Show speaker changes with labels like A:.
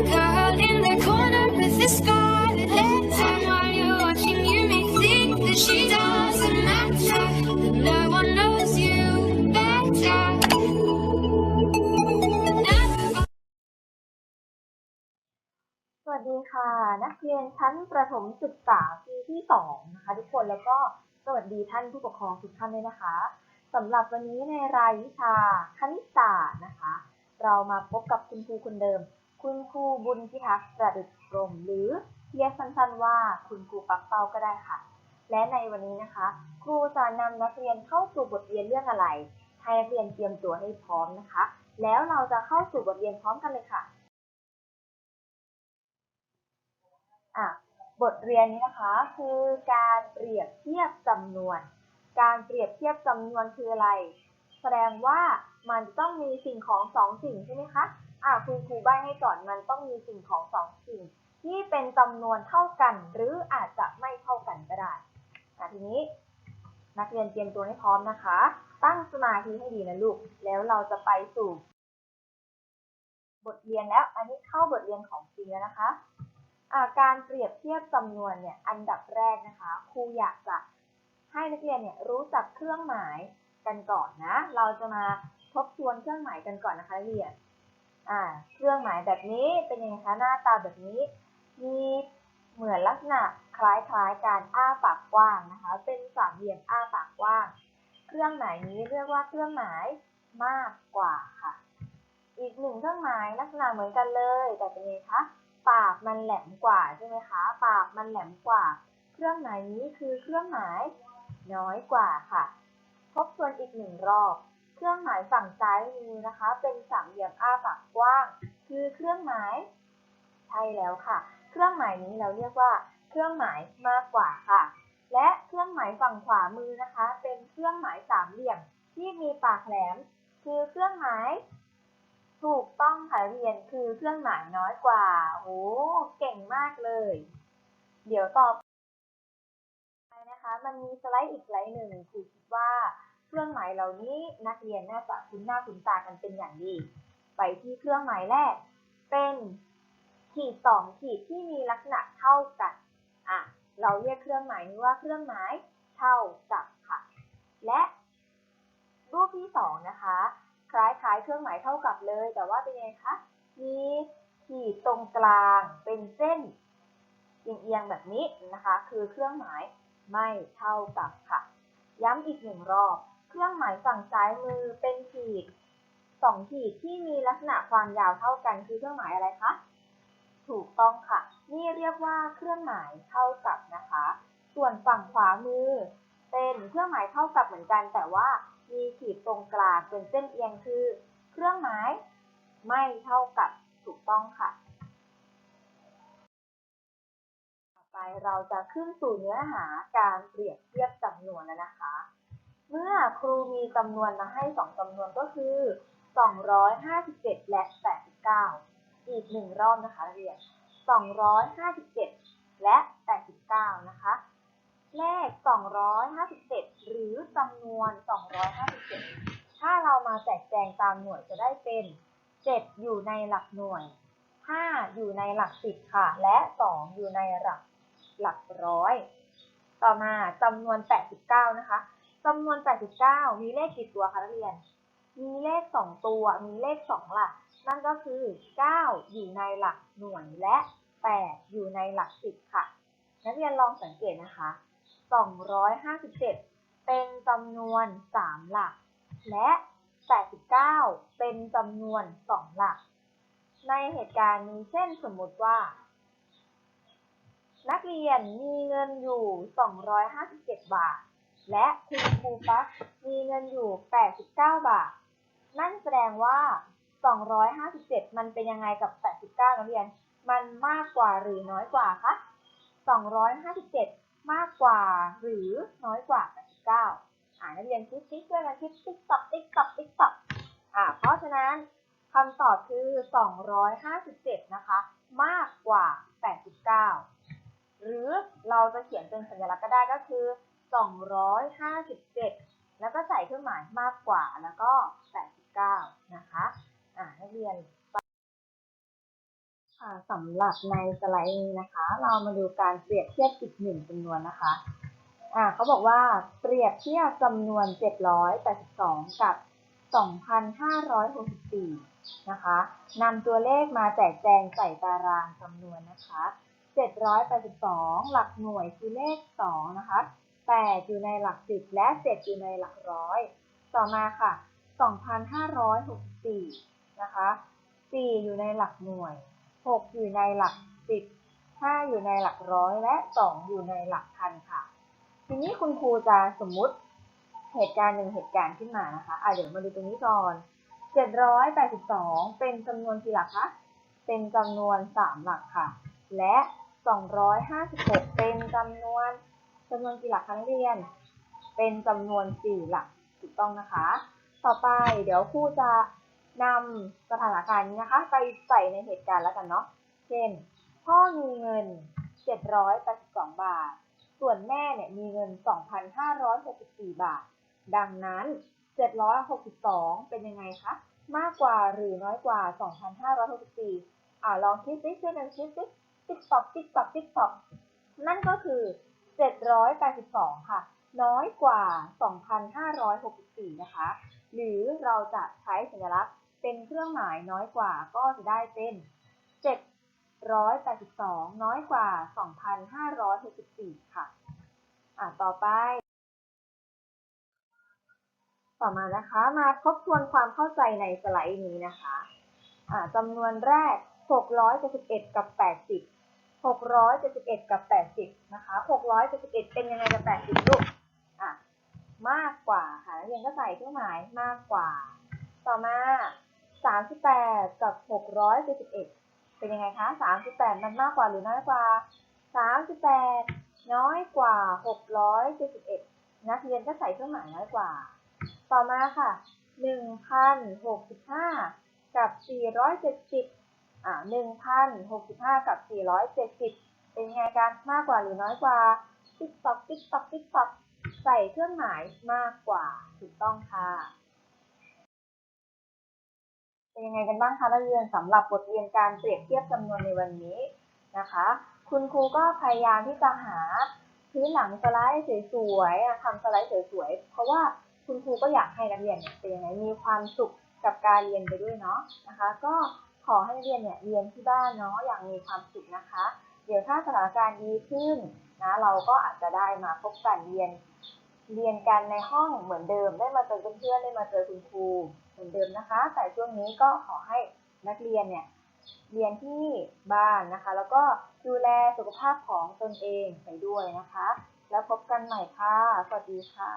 A: สวัสดีค่ะ นักเรียนชั้นประถมศึกษาปีที่2นะคะทุกคนแล้วก็สวัสดีท่านผู้ปกครองทุกท่านด้วยนะคะสำหรับวันนี้ในรายวิชาคณิตศาสตร์นะคะ เรามาพบกับคุณครูคนเดิม คุณครูบุญพิทักษ์ประดิษฐ์กรมหรือเรียกสั้นๆว่าคุณครูปักเป้าก็ได้ค่ะ และในวันนี้นะคะ ครูจะนำนักเรียนเข้าสู่บทเรียนเรื่องอะไร ให้นักเรียนเตรียมตัวให้พร้อมนะคะ แล้วเราจะเข้าสู่บทเรียนพร้อมกันเลยค่ะอะบทเรียนนี้นะคะคือการเปรียบเทียบจำนวน การเปรียบเทียบจำนวนคืออะไร แสดงว่ามันต้องมีสิ่งของสองสิ่งใช่ไหมคะ อะคุณครูใบ้ให้ก่อนมันต้องมีสิ่งของสองสิ่ง ที่เป็นจำนวนเท่ากัน หรืออาจจะไม่เท่ากันก็ได้อ่ทีนี้ นักเรียนเตรียมตัวให้พร้อมนะคะ ตั้งสมาธิให้ดีนะลูก แล้วเราจะไปสู่ บทเรียนแล้ว อันนี้เข้าบทเรียนของจริงแล้วนะคะอาการเปรียบเทียบจำนวนเนี่ยอันดับแรกนะคะครูอยากจะให้นักเรียนเนี่ยรู้จักเครื่องหมายกันก่อนนะ เราจะมาทบทวนเครื่องหมายกันก่อนนะคะนักเรียน อ่าเครื่องหมายแบบนี้เป็นยังไงคะหน้าตาแบบนี้ มีเหมือนลักษณะคล้ายๆการอ้าปากกว้างนะคะ เป็นสามเหลี่ยมอ้าปากกว้าง เครื่องหมายนี้เรียกว่าเครื่องหมายมากกว่าค่ะ อีกหนึ่งเครื่องหมายลักษณะเหมือนกันเลย แต่เป็นไงคะปากมันแหลมกว่าใช่ไหมคะปากมันแหลมกว่า เครื่องหมายนี้คือเครื่องหมายน้อยกว่าค่ะ ทบทวนอีกหนึ่งรอบ เครื่องหมายฝั่งซ้ายมือนะคะ เป็นสามเหลี่ยมอ้าปากกว้าง คือเครื่องหมายใช่แล้วค่ะ เครื่องหมายนี้เราเรียกว่า เครื่องหมายมากกว่าค่ะ และเครื่องหมายฝั่งขวามือนะคะ เป็นเครื่องหมายสามเหลี่ยมที่มีปากแหลม คือเครื่องหมาย ถูกต้องค่ะเรียนคือเครื่องหมายน้อยกว่าโอ้เก่งมากเลย เดี๋ยวต่อไปนะคะ มันมีสไลด์อีกสไลด์หนึ่งครูคิดว่า เครื่องหมายเหล่านี้นักเรียนน่าจะคุ้นหน้าคุ้นตากันเป็นอย่างดี ไปที่เครื่องหมายแรก เป็นขีดสองขีดที่มีลักษณะเท่ากันอะเราเรียกเครื่องหมายนี้ว่าเครื่องหมายเท่ากับค่ะ และรูปที่สองนะคะ คล้ายๆ เครื่องหมายเท่ากับเลย แต่ว่าเป็นยังไงคะ มีขีดตรงกลางเป็นเส้นเอียงๆแบบนี้นะคะ คือเครื่องหมายไม่เท่ากับค่ะ ย้ำอีกหนึ่งรอบ เครื่องหมายฝั่งซ้ายมือเป็นขีดสองขีดที่มีลักษณะความยาวเท่ากันคือเครื่องหมายอะไรคะ ถูกต้องค่ะ นี่เรียกว่าเครื่องหมายเท่ากับนะคะ ส่วนฝั่งขวามือ เป็นเครื่องหมายเท่ากับเหมือนกัน แต่ว่ามีขีดตรงกลางเป็นเส้นเอียงคือ เครื่องหมายไม่เท่ากับถูกต้องค่ะ ต่อไปเราจะขึ้นสู่เนื้อหาการเปรียบเทียบจำนวนแล้วนะคะ เมื่อครูมีจำนวนมาให้สองจำนวนก็คือ 257 และ 89 อีกหนึ่งรอบนะคะนักเรียน 257 และ 89 นะคะ เลข 257 หรือจำนวน 257 ถ้าเรามาแจกแจงตามหน่วยจะได้เป็น 7 อยู่ในหลักหน่วย 5 อยู่ในหลักสิบค่ะ และ 2 อยู่ในหลักหลักร้อย ต่อมาจำนวน 89 นะคะ จำนวน 89 มีเลขกี่ตัวคะนักเรียน มีเลข 2 ตัว มีเลข 2 หลัก นั่นก็คือ 9 อยู่ในหลักหน่วยและ 8 อยู่ในหลักสิบค่ะ นักเรียนลองสังเกตนะคะ 257 เป็นจำนวน 3 หลัก และ 89 เป็นจำนวน 2 หลัก ในเหตุการณ์นี้เช่นสมมติว่า นักเรียนมีเงินอยู่ 257 บาท และคุณครูปั๊กมีเงินอยู่ 89 บาท นั่นแสดงว่า 257 มันเป็นยังไงกับ 89นักเรียน มันมากกว่าหรือน้อยกว่าคะ257 มากกว่าหรือน้อยกว่า 89อ่านักเรียนคิดคิดช่วยกันคิดติ๊กตอกติ๊กตอกติ๊กตอกอ่าเพราะฉะนั้นคำตอบคือ 257 นะคะ มากกว่า 89 หรือเราจะเขียนเป็นสัญลักษณ์ก็ได้ก็คือ 257 แล้วก็ใส่เครื่องหมายมากกว่าแล้วก็ 89 นะคะอ่านักเรียนค่ะสำหรับในสไลด์นี้นะคะ เรามาดูการเปรียบเทียบอีกหนึ่งจำนวนนะคะอ่าเขาบอกว่าเปรียบเทียบจำนวน 782 กับ 2,564 นะคะนำตัวเลขมาแจกแจงใส่ตารางจำนวนนะคะ 782 หลักหน่วยคือเลข 2 นะคะ 8 อยู่ในหลัก 10 และ 7 อยู่ในหลักร้อย ต่อมาค่ะ 2,564 นะคะ 4 อยู่ในหลักหน่วย 6 อยู่ในหลัก 10 5 อยู่ในหลักร้อย และ 2 อยู่ในหลักพันค่ะ ทีนี้คุณครูจะสมมุติเหตุการณ์หนึ่งเหตุการณ์ขึ้นมานะคะอะเดี๋ยวมาดูตรงนี้ก่อน 782 เป็นจำนวนกี่หลักคะ เป็นจำนวน 3 หลักค่ะ และ 256 เป็นจำนวน จำนวนกี่หลักคะนักเรียน เป็นจำนวน4หลักถูกต้องนะคะ ต่อไปเดี๋ยวครูจะนำสถานการณ์นี้นะคะ ไปใส่ในเหตุการณ์แล้วกันเนาะ เช่น พ่อมีเงิน 782 บาท ส่วนแม่เนี่ยมีเงิน 2,564 บาท ดังนั้น 762 เป็นยังไงคะ มากกว่าหรือน้อยกว่า 2,564 อ่าลองคิดซิช่วยกันคิดซิติ๊กตอกติ๊กตอกติ๊กตอกนั่นก็คือ 782 ค่ะ น้อยกว่า 2,564 นะคะ หรือเราจะใช้สัญลักษณ์เป็นเครื่องหมายน้อยกว่าก็จะได้เป็น 782 น้อยกว่า 2,564 ค่ะ อ่าต่อไป ต่อมานะคะ มาทบทวนความเข้าใจในสไลด์นี้นะคะ อ่าจำนวนแรก 671 กับ 80 671 กับ 80 นะคะ 671 เป็นยังไงกับ 80 ลูก อะ มากกว่าค่ะนักเรียนก็ใส่เครื่องหมายมากกว่า ต่อมา 38 กับ 671 เป็นยังไงคะ 38 มันมากกว่าหรือน้อยกว่า 38 น้อยกว่า 671 นักเรียนก็ใส่เครื่องหมายน้อยกว่า ต่อมาค่ะ 1,065 กับ 470 อ่า1,065กับ470เป็นยังไงกันมากกว่าหรือน้อยกว่าติ๊กตอกติ๊กตอกติ๊กตอกใส่เครื่องหมายมากกว่าถูกต้องค่ะ เป็นยังไงกันบ้างคะนักเรียนสำหรับบทเรียนการเปรียบเทียบจำนวนในวันนี้นะคะ คุณครูก็พยายามที่จะหาพื้นหลังสไลด์สวยๆอะทำสไลด์สวยๆเพราะว่าคุณครูก็อยากให้นักเรียนเป็นยังไงมีความสุขกับการเรียนไปด้วยเนาะนะคะ ก็ ขอให้นักเรียนเนี่ยเรียนที่บ้านเนาะอย่างมีความสุขนะคะ เดี๋ยวถ้าสถานการณ์ดีขึ้นนะเราก็อาจจะได้มาพบกันเรียน เรียนกันในห้องเหมือนเดิมได้มาเจอเพื่อนๆได้มาเจอคุณครูเหมือนเดิมนะคะ แต่ช่วงนี้ก็ขอให้นักเรียนเนี่ยเรียนที่บ้านนะคะ แล้วก็ดูแลสุขภาพของตนเองไปด้วยนะคะ แล้วพบกันใหม่ค่ะ สวัสดีค่ะ